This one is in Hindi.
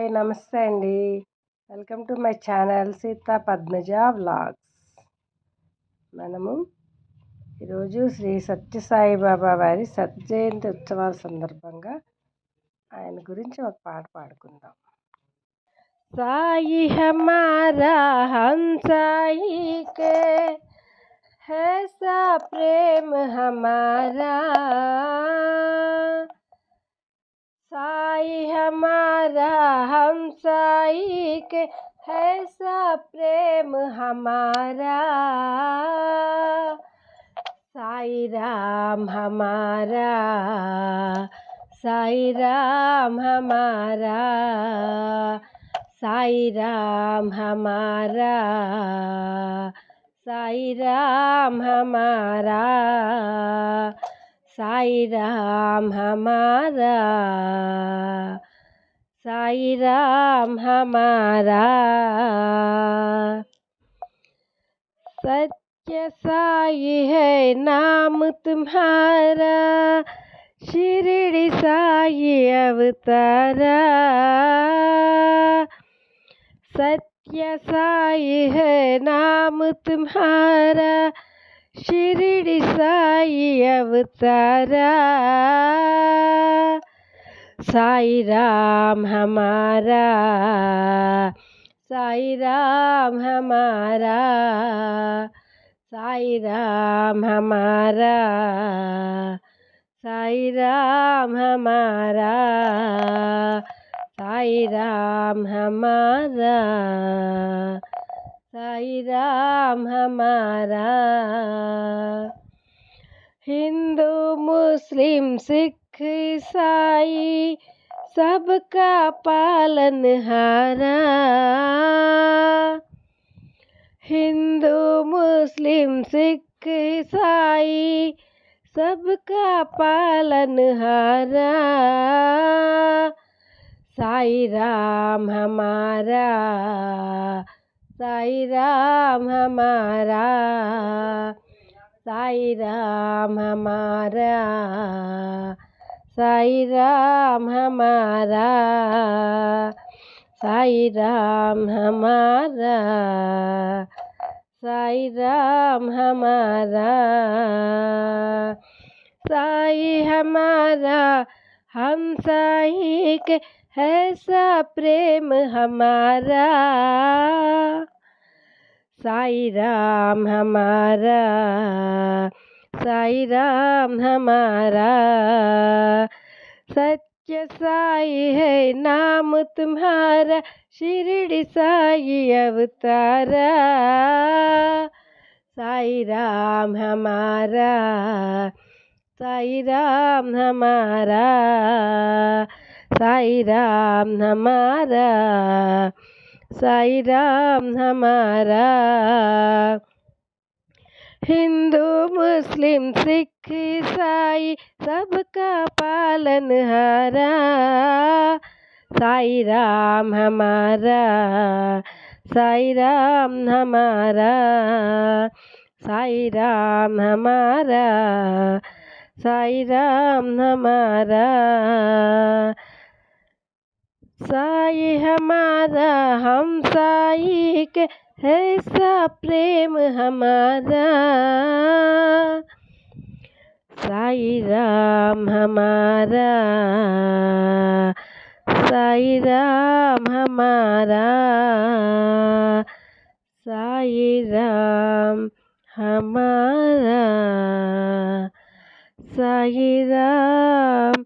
హాయ్ నమస్తే అండి. Welcome to my channel Sita Padmaja vlogs. మనము ఈరోజు శ్రీ సత్యసాయిబాబా వారి సత్యజయంతి ఉత్సవాల సందర్భంగా ఆయన గురించి ఒక పాట పాడుకుందాం. సాయి హమారా హం సాయి కే ప్రేమ హమారా. हमारा साई हमारा हम साई के है सा प्रेम हमारा। साई राम हमारा, साई राम हमारा, साई राम हमारा, साई राम हमारा। साई राम हमारा साई राम हमारा। सत्य साई है नाम तुम्हारा, शिरडी साई अवतारा। सत्य साई है नाम तुम्हारा शिरडी साई अवतारा साई राम हमारा साई राम हमारा साई राम हमारा साई राम हमारा साई राम हमारा साई राम हमारा। हिंदू, मुस्लिम, सिख, ईसाई सबका पालन हारा। हिंदू, मुस्लिम, सिख, ईसाई सबका पालन हारा। साई राम हमारा। साई राम हमारा, साई राम हमारा, साई राम हमारा, साई राम हमारा, साई राम हमारा, साई हमारा, हम साई के ऐसा प्रेम हमारा। साई राम हमारा, साई राम हमारा। सत्य साई है नाम तुम्हारा, शिरडी साई अवतारा। साई राम हमारा, साई राम हमारा, साई राम हमारा। साई राम हमारा। हिंदू, मुस्लिम, सिख, ईसाई, सबका पालनहारा साई राम हमारा, साई राम हमारा, साई राम हमारा, साई राम हमारा। साई हमारा हम साई के ऐसा प्रेम हमारा। साई राम हमारा, साई राम हमारा, साई राम हमारा, साई राम